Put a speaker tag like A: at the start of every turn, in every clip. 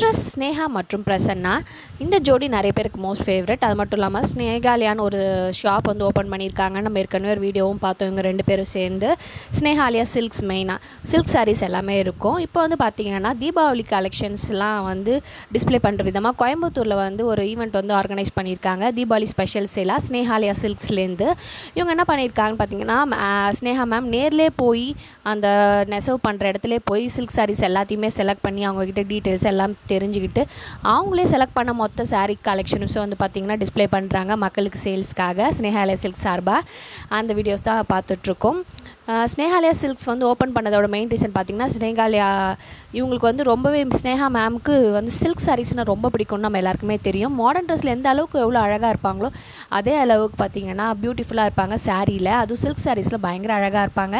A: Actress Sneha மற்றும் பிரசன்னா இந்த ஜோடி நிறைய பேருக்கு மோஸ்ட் ஃபேவரட் அது மட்டும் இல்லாமல் ஸ்னேகாலியான்னு ஒரு ஷாப் வந்து ஓப்பன் பண்ணியிருக்காங்க. நம்ம ஏற்கனவே ஒரு வீடியோவும் பார்த்தோம் இவங்க ரெண்டு பேரும் சேர்ந்து. ஸ்னேகாலியா சில்க்ஸ் மெயினாக சில்க் சாரீஸ் எல்லாமே இருக்கும். இப்போ வந்து பார்த்தீங்கன்னா தீபாவளி கலெக்ஷன்ஸ்லாம் வந்து டிஸ்பிளே பண்ணுற விதமாக கோயம்புத்தூரில் வந்து ஒரு ஈவெண்ட் வந்து ஆர்கனைஸ் பண்ணியிருக்காங்க. தீபாவளி ஸ்பெஷல் சேலாக ஸ்னேகாலியா சில்க்ஸ்லேருந்து இவங்க என்ன பண்ணியிருக்காங்கன்னு பார்த்தீங்கன்னா ஸ்னேகா மேம் நேர்லேயே போய் அந்த நெசவு பண்ணுற இடத்துல போய் சில்க் சாரீஸ் எல்லாத்தையுமே செலக்ட் பண்ணி அவங்கக்கிட்ட டீட்டெயில்ஸ் எல்லாம் தெரிஞ்சுக்கிட்டு அவங்களே செலக்ட் பண்ண மொத்த சாரீ கலெக்ஷன்ஸும் வந்து பார்த்திங்கன்னா டிஸ்ப்ளே பண்ணுறாங்க மக்களுக்கு சேல்ஸ்க்காக ஸ்னேஹாலய சில்க் சார்பாக அந்த வீடியோஸ் தான் பார்த்துட்ருக்கோம் ஸ்னேகாலயா சில்க்ஸ் வந்து ஓப்பன் பண்ணதோட மெயின் ரீசன் பார்த்தீங்கன்னா ஸ்னேகாலயா இவங்களுக்கு வந்து ரொம்பவே ஸ்னேகா மேம்க்கு வந்து சில்க் சாரீஸ்னால் ரொம்ப பிடிக்கும்னு நம்ம எல்லாருக்குமே தெரியும். மாடர்ன் ட்ரெஸ்ஸில் எந்த அளவுக்கு எவ்வளோ அழகாக இருப்பாங்களோ அதே அளவுக்கு பார்த்தீங்கன்னா பியூட்டிஃபுல்லாக இருப்பாங்க சாரியில் அதுவும் சில்க் சாரீஸில் பயங்கர அழகாக இருப்பாங்க.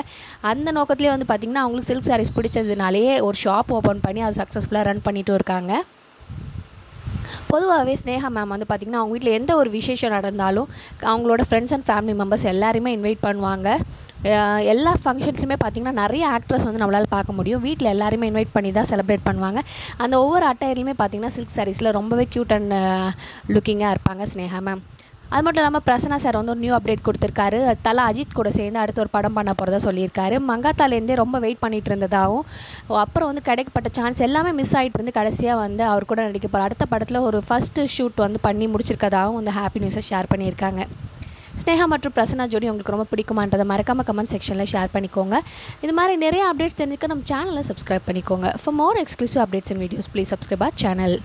A: அந்த நோக்கத்திலே வந்து பார்த்திங்கன்னா அவங்களுக்கு சில்க் சாரீஸ் பிடிச்சதுனாலேயே ஒரு ஷாப் ஓப்பன் பண்ணி அது சக்ஸஸ்ஃபுல்லாக ரன் பண்ணிட்டும் இருக்காங்க. பொதுவாகவே ஸ்னேகா மேம் வந்து பார்த்திங்கன்னா அவங்க வீட்டில் எந்த ஒரு விசேஷம் நடந்தாலும் அவங்களோட ஃப்ரெண்ட்ஸ் அண்ட் ஃபேமிலி மெம்பர்ஸ் எல்லாருமே இன்வைட் பண்ணுவாங்க. எல்லா ஃபங்க்ஷன்ஸுமே பார்த்திங்கன்னா நிறைய ஆக்ட்ரஸ் வந்து நம்மளால் பார்க்க முடியும். வீட்டில் எல்லாருமே இன்வைட் பண்ணி தான் செலிப்ரேட் பண்ணுவாங்க. அந்த ஒவ்வொரு அட்டையர்லையுமே பார்த்திங்கன்னா சில்க் சாரீஸில் ரொம்பவே க்யூட் அண்ட் லுக்கிங்காக இருப்பாங்க ஸ்னேகா மேம் அது மட்டும் இல்லாமல் பிரசன்னா சார் வந்து ஒரு நியூ அப்டேட் கொடுத்துருக்காரு. தலா அஜித் கூட சேர்ந்து அடுத்து ஒரு படம் பண்ண போகிறதா சொல்லியிருக்காரு. மங்காத்தாலேருந்தே ரொம்ப வெயிட் பண்ணிட்டு இருந்ததாகவும் அப்புறம் வந்து கிடைக்கப்பட்ட சான்ஸ் எல்லாமே மிஸ் ஆகிட்டு இருந்து கடைசியாக வந்து அவர் கூட நடிக்க போகிற அடுத்த படத்தில் ஒரு ஃபஸ்ட்டு ஷூட் வந்து பண்ணி முடிச்சிருக்கதாகவும் வந்து ஹாப்பி நியூஸை ஷேர் பண்ணியிருக்காங்க. ஸ்னேகா மற்றும் பிரசன்னா ஜோடி உங்களுக்கு ரொம்ப பிடிக்குமான்றதை மறக்காமல் கமெண்ட் செக்ஷனில் ஷேர் பண்ணிக்கோங்க. இது மாதிரி நிறைய அப்டேட்ஸ் தெரிஞ்சுக்க நம்ம சேனலை சப்ஸ்கிரைப் பண்ணிக்கோங்க. For more exclusive updates and videos please subscribe our channel